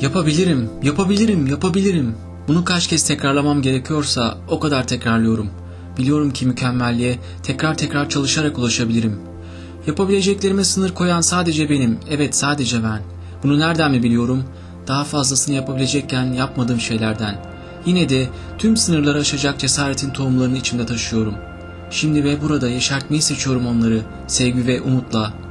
Yapabilirim, yapabilirim, yapabilirim. Bunu kaç kez tekrarlamam gerekiyorsa o kadar tekrarlıyorum. Biliyorum ki mükemmelliğe tekrar tekrar çalışarak ulaşabilirim. Yapabileceklerime sınır koyan sadece benim. Evet sadece ben. Bunu nereden mi biliyorum? Daha fazlasını yapabilecekken yapmadığım şeylerden. Yine de tüm sınırları aşacak cesaretin tohumlarını içimde taşıyorum. Şimdi ve burada yeşertmeyi seçiyorum onları sevgi ve umutla.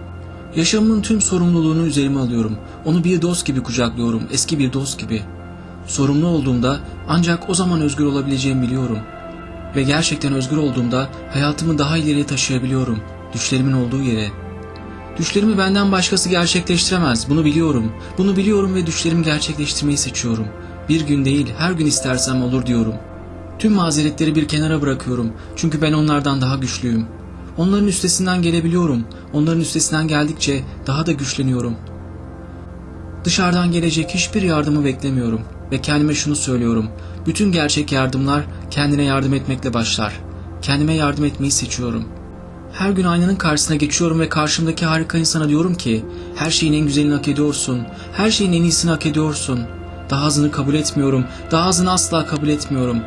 Yaşamımın tüm sorumluluğunu üzerime alıyorum. Onu bir dost gibi kucaklıyorum, eski bir dost gibi. Sorumlu olduğumda ancak o zaman özgür olabileceğimi biliyorum. Ve gerçekten özgür olduğumda hayatımı daha ileriye taşıyabiliyorum. Düşlerimin olduğu yere. Düşlerimi benden başkası gerçekleştiremez. Bunu biliyorum. Bunu biliyorum ve düşlerimi gerçekleştirmeyi seçiyorum. Bir gün değil, her gün istersem olur diyorum. Tüm mazeretleri bir kenara bırakıyorum. Çünkü ben onlardan daha güçlüyüm. Onların üstesinden gelebiliyorum. Onların üstesinden geldikçe daha da güçleniyorum. Dışarıdan gelecek hiçbir yardımı beklemiyorum ve kendime şunu söylüyorum. Bütün gerçek yardımlar kendine yardım etmekle başlar. Kendime yardım etmeyi seçiyorum. Her gün aynanın karşısına geçiyorum ve karşımdaki harika insana diyorum ki her şeyin en güzelini hak ediyorsun. Her şeyin en iyisini hak ediyorsun. Daha azını kabul etmiyorum. Daha azını asla kabul etmiyorum.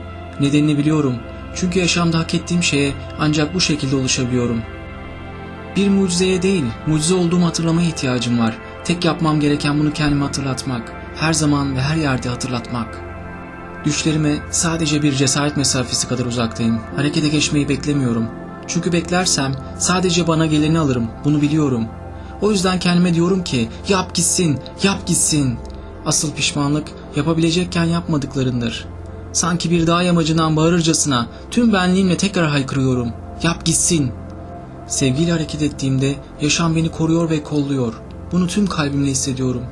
Nedenini biliyorum. Çünkü yaşamda hak ettiğim şeye ancak bu şekilde ulaşabiliyorum. Bir mucizeye değil, mucize olduğumu hatırlamaya ihtiyacım var. Tek yapmam gereken bunu kendime hatırlatmak. Her zaman ve her yerde hatırlatmak. Düşlerime sadece bir cesaret mesafesi kadar uzaktayım. Harekete geçmeyi beklemiyorum. Çünkü beklersem sadece bana geleni alırım. Bunu biliyorum. O yüzden kendime diyorum ki yap gitsin, yap gitsin. Asıl pişmanlık yapabilecekken yapmadıklarındır. Sanki bir dağ yamacından bağırırcasına tüm benliğimle tekrar haykırıyorum. Yap gitsin. Sevgiyle hareket ettiğimde yaşam beni koruyor ve kolluyor. Bunu tüm kalbimle hissediyorum.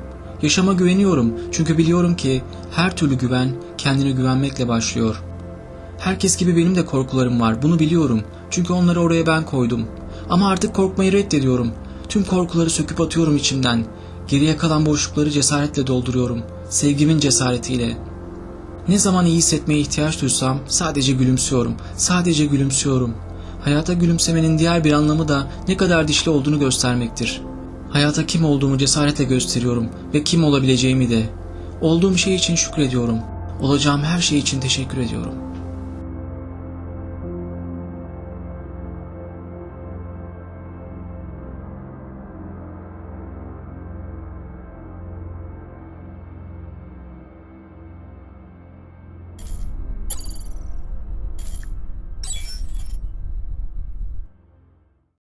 Yaşama güveniyorum çünkü biliyorum ki her türlü güven kendine güvenmekle başlıyor. Herkes gibi benim de korkularım var. Bunu biliyorum. Çünkü onları oraya ben koydum. Ama artık korkmayı reddediyorum. Tüm korkuları söküp atıyorum içimden. Geriye kalan boşlukları cesaretle dolduruyorum. Sevgimin cesaretiyle. Ne zaman iyi hissetmeye ihtiyaç duysam sadece gülümsüyorum. Sadece gülümsüyorum. Hayata gülümsemenin diğer bir anlamı da ne kadar dişli olduğunu göstermektir. Hayata kim olduğumu cesaretle gösteriyorum ve kim olabileceğimi de. Olduğum şey için şükrediyorum. Olacağım her şey için teşekkür ediyorum.